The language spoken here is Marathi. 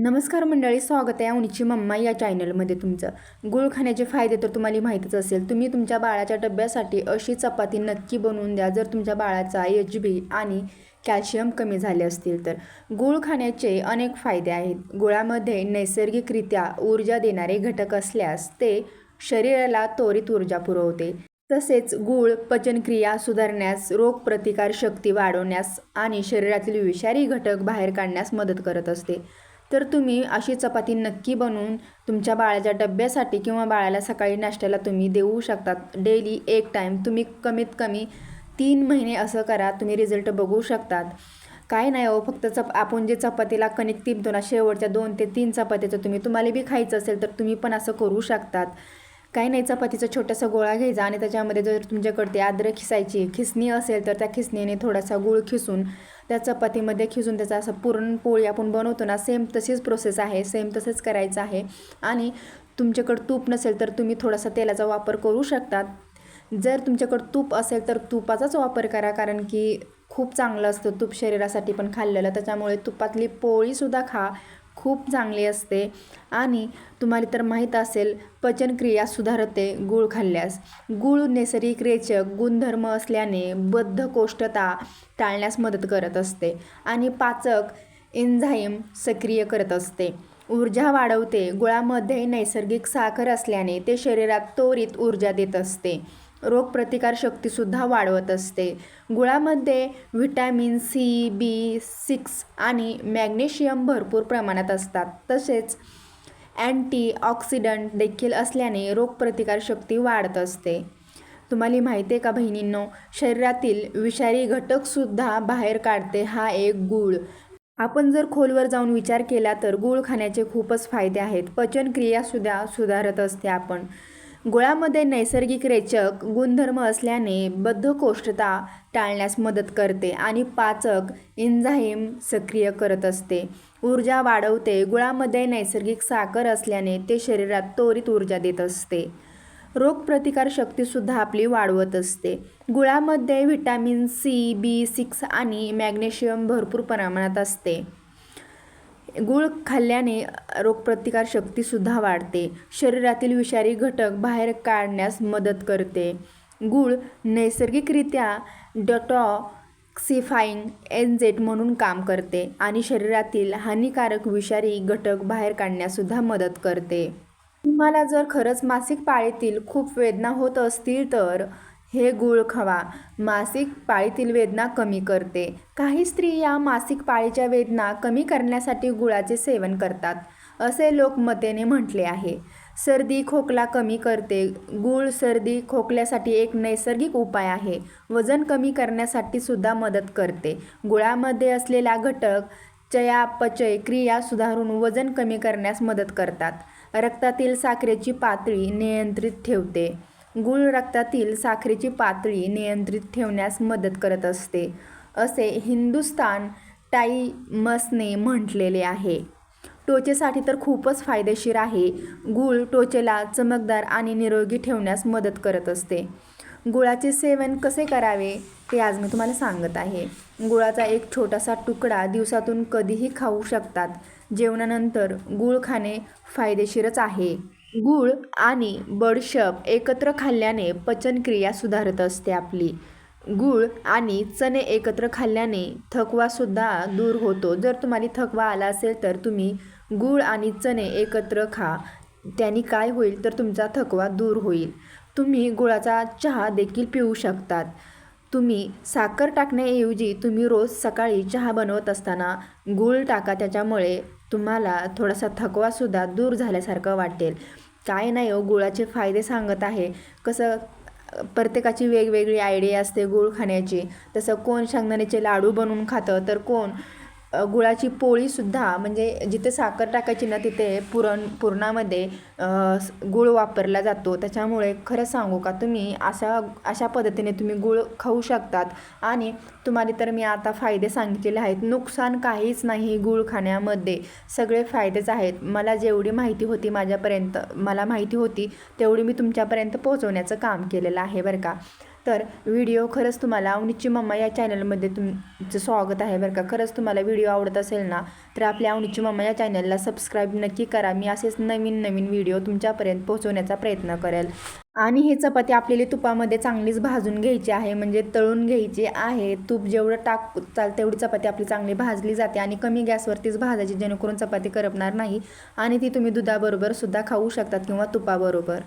नमस्कार मंडळी स्वागत आहे उनीची मम्मा या चॅनलमध्ये तुमचं. गुळ खाण्याचे फायदे तर तुम्हाला माहीतच असेल तुम्ही तुमच्या बाळाच्या डब्यासाठी अशी चपाती नक्की बनवून द्या जर तुमच्या बाळाचा एच बी आणि कॅल्शियम कमी झाले असतील तर. गुळ खाण्याचे अनेक फायदे आहेत. गुळामध्ये नैसर्गिकरित्या ऊर्जा देणारे घटक असल्यास ते शरीराला त्वरित ऊर्जा पुरवते. तसेच गूळ पचनक्रिया सुधारण्यास रोगप्रतिकार शक्ती वाढवण्यास आणि शरीरातील विषारी घटक बाहेर काढण्यास मदत करत असते. तर तुम्ही अशी चपाती नक्की बनवून तुमच्या बाळाच्या डब्यासाठी किंवा बाळाला सकाळी नाश्त्याला तुम्ही देऊ शकतात. डेली एक टाईम तुम्ही कमीत कमी तीन महिने असं करा तुम्ही रिझल्ट बघू शकतात. काय नाही हो फक्त चप आपण जे चपातीला कणिक तिंबतो ना शेवटच्या दोन ते तीन चपातीचं तुम्ही तुम्हाला बी खायचं असेल तर तुम्ही पण असं करू शकतात. काही नाही चपातीचा छोटासा गोळा घ्यायचा आणि त्याच्यामध्ये जर तुमच्याकडे आद्र खिसायची खिसणी असेल तर त्या खिसणीने थोडासा गूळ खिसून त्या चपातीमध्ये खिसून त्याचा असं पुरणपोळी आपण बनवतो ना सेम तशीच प्रोसेस आहे सेम तसंच करायचं आहे. आणि तुमच्याकडं तूप नसेल तर तुम्ही थोडासा तेलाचा वापर करू शकतात जर तुमच्याकडं तूप असेल तर तुपाचाच वापर करा कारण की खूप चांगलं असतं तूप शरीरासाठी पण खाल्लेलं. त्याच्यामुळे तुपातली पोळीसुद्धा खा. खूप चांगली असते. आणि तुम्हाला तर माहीत असेल पचनक्रिया सुधारते गूळ खाल्ल्यास. गूळ नैसर्गिक रेचक गुणधर्म असल्याने बद्धकोष्ठता टाळण्यास मदत करत असते आणि पाचक एन्झाईम सक्रिय करत असते. ऊर्जा वाढवते. गुळामध्ये नैसर्गिक साखर असल्याने ते शरीरात त्वरित ऊर्जा देत असते. रोगप्रतिकारशक्तीसुद्धा वाढवत असते. गुळामध्ये व्हिटॅमिन सी बी सिक्स आणि मॅग्नेशियम भरपूर प्रमाणात असतात. तसेच अँटीऑक्सिडंट देखील असल्याने रोगप्रतिकारशक्ती वाढत असते. तुम्हाला माहिती आहे का बहिणींनो? शरीरातील विषारी घटकसुद्धा बाहेर काढते. हा एक गूळ. आपण जर खोलवर जाऊन विचार केला तर गूळ खाण्याचे खूपच फायदे आहेत. पचनक्रियासुद्धा सुधारत असते आपण. गुळामध्ये नैसर्गिक रेचक गुणधर्म असल्याने बद्धकोष्ठता टाळण्यास मदत करते आणि पाचक एन्झाईम सक्रिय करत असते. ऊर्जा वाढवते. गुळामध्ये नैसर्गिक साखर असल्याने ते शरीरात त्वरित ऊर्जा देत असते. रोगप्रतिकारशक्तीसुद्धा आपली वाढवत असते. गुळामध्ये व्हिटॅमिन सी बी सिक्स आणि मॅग्नेशियम भरपूर प्रमाणात असते. गूळ खाल्ल्याने रोगप्रतिकारशक्तीसुद्धा वाढते. शरीरातील विषारी घटक बाहेर काढण्यास मदत करते. गूळ नैसर्गिकरित्या डॉटॉक्सिफाईंग एन्झेट म्हणून काम करते आणि शरीरातील हानिकारक विषारी घटक बाहेर काढण्यासुद्धा मदत करते. तुम्हाला जर खरंच मासिक पाळीतील खूप वेदना होत असतील तर हे गूळ खावा. मासिक पाळीतील वेदना कमी करते. काही स्त्रिया मासिक पाळीच्या वेदना कमी करण्यासाठी गुळाचे सेवन करतात असे लोकमतेने म्हटले आहे. सर्दी खोकला कमी करते. गूळ सर्दी खोकल्यासाठी एक नैसर्गिक उपाय आहे. वजन कमी करण्यासाठी सुद्धा मदत करते. गुळामध्ये असलेला घटक चयापचय क्रिया सुधारून वजन कमी करण्यास मदत करतात. रक्तातील साखरेची पातळी नियंत्रित ठेवते. गूळ रक्तातील साखरेची पातळी नियंत्रित ठेवण्यास मदत करत असते असे हिंदुस्तान टाईमसने म्हटलेले आहे. त्वचेसाठी तर खूपच फायदेशीर आहे. गूळ त्वचेला चमकदार आणि निरोगी ठेवण्यास मदत करत असते. गुळाचे सेवन कसे करावे ते आज मी तुम्हाला सांगत आहे. गुळाचा एक छोटासा तुकडा दिवसातून कधीही खाऊ शकतात. जेवणानंतर गूळ खाणे फायदेशीरच आहे. गूळ आणि बडशप एकत्र खाल्ल्याने पचनक्रिया सुधारत असते आपली. गूळ आणि चणे एकत्र खाल्ल्याने थकवासुद्धा दूर होतो. जर तुम्हाला थकवा आला असेल तर तुम्ही गूळ आणि चणे एकत्र खा. त्यांनी काय होईल तर तुमचा थकवा दूर होईल. तुम्ही गुळाचा चहा देखील पिऊ शकतात. तुम्ही साखर टाकण्याऐवजी तुम्ही रोज सकाळी चहा बनवत असताना गूळ टाका. त्याच्यामुळे तुम्हाला थोडासा थकवासुद्धा दूर झाल्यासारखं वाटेल. काय नाही हो गुळाचे फायदे सांगत आहे. कसं प्रत्येकाची वेगवेगळी आयडिया असते गुळ खाण्याची. तसं कोण शेंगदाण्याचे लाडू बनवून खातं तर कोण गुळाची पोळीसुद्धा म्हणजे जिथे साखर टाकायची ना तिथे पुरण पुरणामध्ये गूळ वापरला जातो. त्याच्यामुळे खरं सांगू का तुम्ही अशा अशा पद्धतीने तुम्ही गूळ खाऊ शकतात. आणि तुम्हाला तर मी आता फायदे सांगितलेले आहेत. नुकसान काहीच नाही गूळ खाण्यामध्ये. सगळे फायदेच आहेत. मला जेवढी माहिती होती माझ्यापर्यंत मला माहिती होती तेवढी मी तुमच्यापर्यंत पोहोचवण्याचं काम केलेलं आहे बरं का. तर व्हिडिओ खरंच तुम्हाला अवनीची मम्मा या चॅनलमध्ये तुमचं स्वागत आहे बरं का. खरंच तुम्हाला व्हिडिओ आवडत असेल ना तर आपल्या अवनीची मम्मा या चॅनलला सबस्क्राईब नक्की करा. मी असेच नवीन नवीन व्हिडिओ तुमच्यापर्यंत पोहोचवण्याचा प्रयत्न करेल. आणि हे चपाती आपल्याला तुपामध्ये चांगलीच भाजून घ्यायची आहे म्हणजे तळून घ्यायची आहे. तूप जेवढं टाक चाल तेवढी चपाती आपली चांगली भाजली जाते आणि कमी गॅसवरतीच भाजायची जेणेकरून चपाती करपणार नाही. आणि ती तुम्ही दुधाबरोबर सुद्धा खाऊ शकतात किंवा तुपाबरोबर.